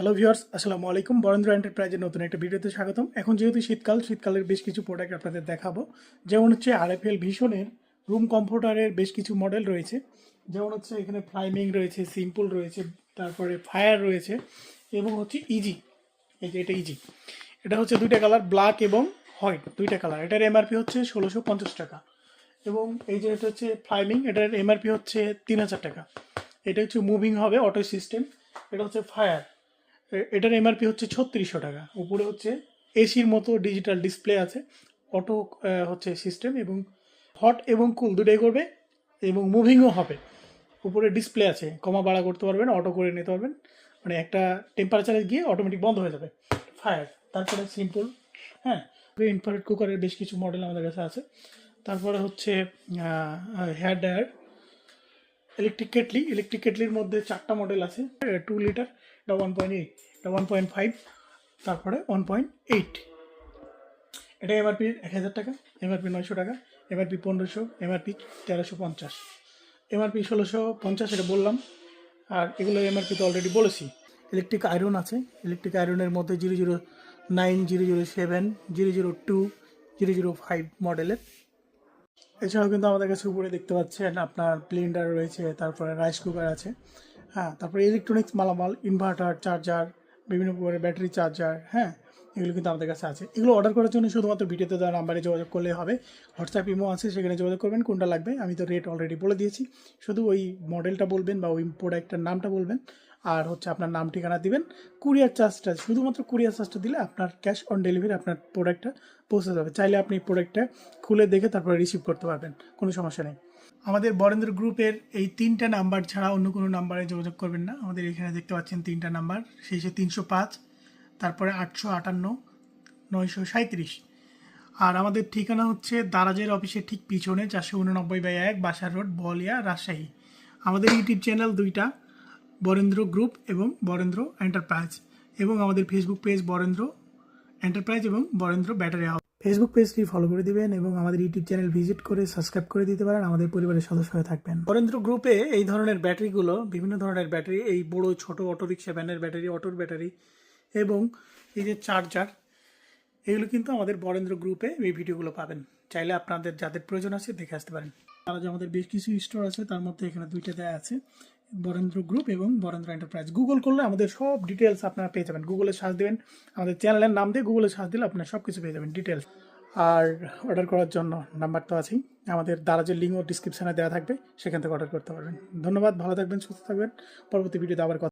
Hello viewers আসসালামু আলাইকুম। বরেন্দ্র এন্টারপ্রাইজের নতুন একটা ভিডিওতে স্বাগতম। এখন যেহেতু শীতকাল, শীতকালের বেশ কিছু প্রোডাক্ট আপনাদের দেখাবো। যেমন হচ্ছে আরএফএল ভীষণের রুম কমফোর্টারের বেশ কিছু মডেল রয়েছে। যেমন হচ্ছে এখানে ফ্লাইমিং রয়েছে সিম্পল রয়েছে, তারপরে ফায়ার রয়েছে এবং হচ্ছে ইজি এই যে এটা ইজি এটা হচ্ছে দুইটা কালার ব্ল্যাক এবং হোয়াইট দুইটা কালার এটার এমআরপি হচ্ছে ষোলোশো পঞ্চাশ টাকা। এবং এই যে এটা হচ্ছে ফ্লাইমিং এটার এমআরপি হচ্ছে তিন হাজার টাকা। এটা হচ্ছে মুভিং হবে অটো সিস্টেম এটা হচ্ছে ফায়ার এটার এমআরপি হচ্ছে ছত্রিশশো টাকা। উপরে হচ্ছে এসির মতো ডিজিটাল ডিসপ্লে আছে অটো হচ্ছে সিস্টেম এবং হট এবং কুল দুটোই করবে এবং মুভিংও হবে। উপরে ডিসপ্লে আছে কমা বাড়া করতে পারবেন অটো করে নিতে পারবেন। মানে একটা টেম্পারেচারে গিয়ে অটোমেটিক বন্ধ হয়ে যাবে। ফায়ার তারপরে সিম্পল হ্যাঁ? ইনফ্রারেড কুকারের বেশ কিছু মডেল আমাদের কাছে আছে। তারপরে হচ্ছে hair dryer electric kettle electric কেটলির মধ্যে চারটা মডেল আছে টু লিটার এটা ওয়ান পয়েন্ট এইট এটা ওয়ান পয়েন্ট ফাইভ তারপরে ওয়ান পয়েন্ট এইট এটা এমআরপি এক হাজার টাকা এমআরপি নয়শো টাকা এমআরপি পনেরোশো এমআরপি তেরোশো পঞ্চাশ। এমআরপি ষোলোশো পঞ্চাশ এটা বললাম, আর এগুলো এমআরপি তো অলরেডি বলেছি। ইলেকট্রিক আয়রন আছে ইলেকট্রিক আয়রনের মধ্যে zero zero nine zero zero seven zero zero two zero zero five মডেলের এছাড়াও কিন্তু আমাদের কাছে উপরে দেখতে পাচ্ছেন আপনার ব্লেন্ডার রয়েছে, তারপরে রাইস কুকার আছে। হ্যাঁ তারপরে ইলেকট্রনিক্স মালামাল ইনভার্টার চার্জার বিভিন্ন প্রকারের ব্যাটারি চার্জার হ্যাঁ এগুলো কিন্তু আমাদের কাছে আছে। এগুলো অর্ডার করার জন্য শুধুমাত্র ভিডিওতে দেওয়া নাম্বারে যোগাযোগ করলে হবে। হোয়াটসঅ্যাপ ইমো আছে, সেখানে যোগাযোগ করবেন, কোনটা লাগবে, আমি তো রেট অলরেডি বলে দিয়েছি। শুধু ওই মডেলটা বলবেন বা ওই প্রোডাক্টটার নামটা বলবেন, আর হচ্ছে আপনার নাম, ঠিকানা দিবেন। কুরিয়ার চার্জটা শুধুমাত্র কুরিয়ার চার্জটা দিলে আপনার ক্যাশ অন ডেলিভারি আপনার প্রোডাক্টটা পৌঁছে যাবে। চাইলে আপনি প্রোডাক্টটা খুলে দেখে তারপরে রিসিভ করতে পারবেন, কোনো সমস্যা নেই। আমাদের বরেন্দ্র গ্রুপের এই তিনটা নাম্বার ছাড়া অন্য কোনো নাম্বারে যোগাযোগ করবেন না। আমাদের এখানে দেখতে পাচ্ছেন তিনটা নাম্বার। শেষে তিনশো পাঁচ, তারপরে আটশো আটান্ন, নয়শো সাঁত্রিশ আর আমাদের ঠিকানা হচ্ছে দারাজের অফিসের ঠিক পিছনে চারশো উননব্বই বাই এক বাসার রোড বলিয়া রাজশাহী। আমাদের ইউটিউব চ্যানেল দুইটা, বরেন্দ্র গ্রুপ এবং বরেন্দ্র এন্টারপ্রাইজ। এবং আমাদের ফেসবুক পেজ বরেন্দ্র এন্টারপ্রাইজ এবং বরেন্দ্র ব্যাটারি হাউস। ফেসবুক পেজটি ফলো করে দিবেন এবং আমাদের ইউটিউব চ্যানেল ভিজিট করে সাবস্ক্রাইব করে দিতে পারেন, আমাদের পরিবারের সদস্য হয়ে থাকবেন। বরেন্দ্র গ্রুপে এই ধরনের ব্যাটারিগুলো বিভিন্ন ধরনের ব্যাটারি এই বড়, ছোট অটো রিক্সা ভ্যানের ব্যাটারি অটোর ব্যাটারি এবং এই যে চার্জার এগুলো কিন্তু আমাদের বরেন্দ্র গ্রুপে এই ভিডিওগুলো পাবেন। চাইলে আপনাদের যাদের প্রয়োজন আছে দেখে আসতে পারেন। তারা যে আমাদের বেশ কিছু স্টোর আছে, তার মধ্যে এখানে দুইটা দেওয়া আছে। বরেন্দ্র গ্রুপ এবং বরেন্দ্র এন্টারপ্রাইজ। গুগল করলে আমাদের সব ডিটেলস আপনারা পেয়ে যাবেন। গুগলে সার্চ দেবেন, আমাদের চ্যানেলের নাম দিয়ে গুগলে সার্চ দিলে আপনারা সব কিছু পেয়ে যাবেন ডিটেলস আর অর্ডার করার জন্য নাম্বার তো আছেই। আমাদের দারাজের লিঙ্কও ডিসক্রিপশানে দেওয়া থাকবে, সেখান থেকে অর্ডার করতে পারবেন। ধন্যবাদ, ভালো থাকবেন, সুস্থ থাকবেন। পরবর্তী ভিডিওতে আবার কথা